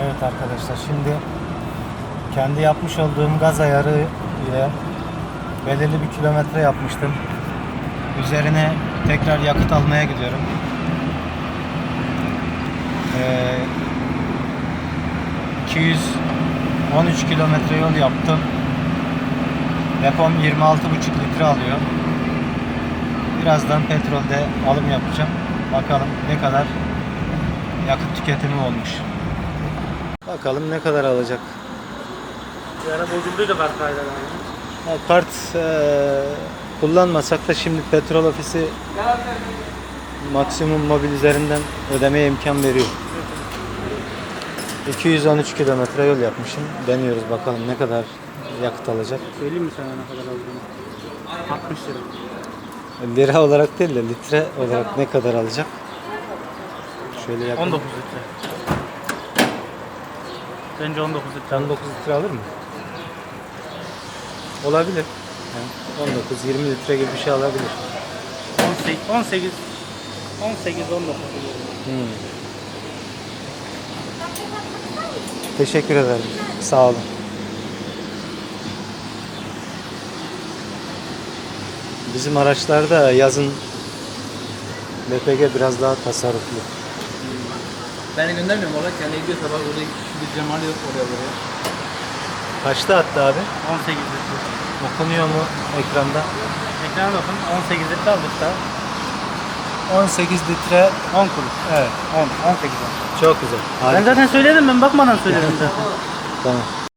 Evet arkadaşlar şimdi kendi yapmış olduğum gaz ayarı ile belirli bir kilometre yapmıştım. Üzerine tekrar yakıt almaya gidiyorum. Ee, 213 kilometre yol yaptım. Depom 26,5 litre alıyor. Birazdan petrolde alım yapacağım. Bakalım ne kadar yakıt tüketimi olmuş. Bakalım ne kadar alacak. Bir ara bozulduydu kart kaydı. Ha, kart eee, kullanmasak da şimdi petrol ofisi maksimum mobil üzerinden ödemeye imkan veriyor. 213 kilometre yol yapmışım. Deniyoruz bakalım ne kadar yakıt alacak. Söyleyeyim mi sana ne kadar aldığını? 60 lira. Lira olarak değil de litre olarak ne kadar alacak? Şöyle yakın. 19 litre. Bence 19 litre. 19 litre alır mı? Olabilir. Yani 19-20 litre gibi bir şey alabilir. 18 18 18 19. Hmm. Teşekkür ederim. Sağ olun. Bizim araçlarda yazın LPG biraz daha tasarruflu. Beni göndermiyorum oraya kendi gidiyorsa bak orada bir Cemal yok oraya buraya. Kaçta attı abi? 18 litre. Okunuyor mu ekranda? Ekrana bakın 18 litre aldık da 18 litre. 10 kuruş. Evet. 10 18 10. Çok güzel. Ben Harika. zaten söyledim ben bakmadan söyledim zaten. Tamam.